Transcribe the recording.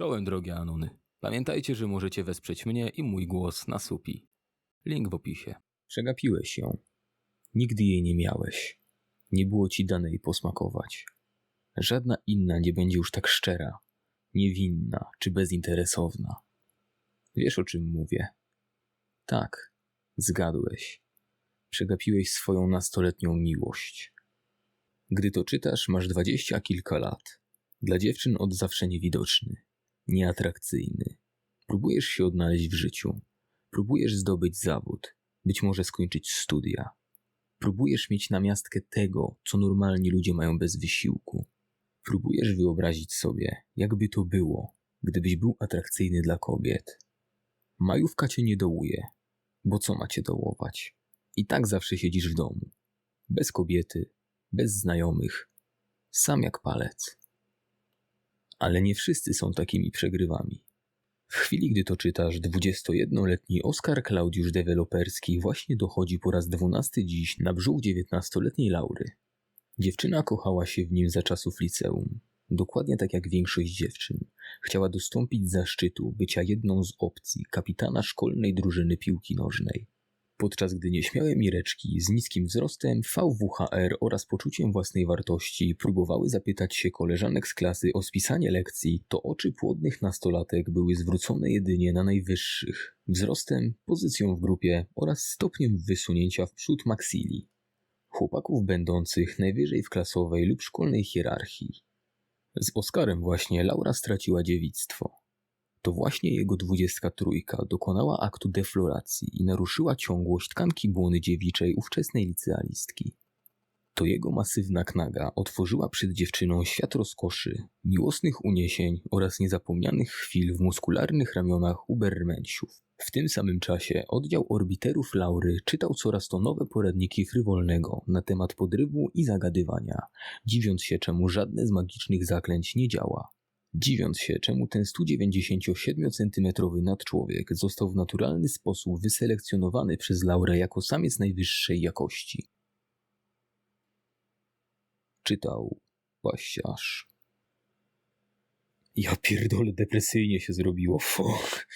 Czołem drogie Anuny. Pamiętajcie, że możecie wesprzeć mnie i mój głos na supi. Link w opisie. Przegapiłeś ją. Nigdy jej nie miałeś. Nie było ci dane jej posmakować. Żadna inna nie będzie już tak szczera, niewinna czy bezinteresowna. Wiesz o czym mówię? Tak, zgadłeś. Przegapiłeś swoją nastoletnią miłość. Gdy to czytasz, masz dwadzieścia kilka lat. Dla dziewczyn od zawsze niewidoczny, nieatrakcyjny. Próbujesz się odnaleźć w życiu. Próbujesz zdobyć zawód, być może skończyć studia. Próbujesz mieć namiastkę tego, co normalni ludzie mają bez wysiłku. Próbujesz wyobrazić sobie, jakby to było, gdybyś był atrakcyjny dla kobiet. Majówka cię nie dołuje, bo co macie dołować? I tak zawsze siedzisz w domu. Bez kobiety, bez znajomych, sam jak palec. Ale nie wszyscy są takimi przegrywami. W chwili, gdy to czytasz, 21-letni Oskar Klaudiusz Deweloperski właśnie dochodzi po raz dwunasty dziś na brzuch 19-letniej Laury. Dziewczyna kochała się w nim za czasów liceum. Dokładnie tak jak większość dziewczyn. Chciała dostąpić zaszczytu bycia jedną z opcji kapitana szkolnej drużyny piłki nożnej. Podczas gdy nieśmiałe Mireczki z niskim wzrostem, VWHR oraz poczuciem własnej wartości próbowały zapytać się koleżanek z klasy o spisanie lekcji, to oczy płodnych nastolatek były zwrócone jedynie na najwyższych wzrostem, pozycją w grupie oraz stopniem wysunięcia w przód maksili. Chłopaków będących najwyżej w klasowej lub szkolnej hierarchii. Z Oskarem właśnie Laura straciła dziewictwo. To właśnie jego dwudziestka trójka dokonała aktu defloracji i naruszyła ciągłość tkanki błony dziewiczej ówczesnej licealistki. To jego masywna knaga otworzyła przed dziewczyną świat rozkoszy, miłosnych uniesień oraz niezapomnianych chwil w muskularnych ramionach ubermensiów. W tym samym czasie oddział orbiterów Laury czytał coraz to nowe poradniki frywolnego na temat podrywu i zagadywania, dziwiąc się czemu żadne z magicznych zaklęć nie działa. Dziwiąc się, czemu ten 197-centymetrowy nadczłowiek został w naturalny sposób wyselekcjonowany przez Laurę jako samiec najwyższej jakości. Czytał paściarz. Ja pierdolę, depresyjnie się zrobiło, fuck.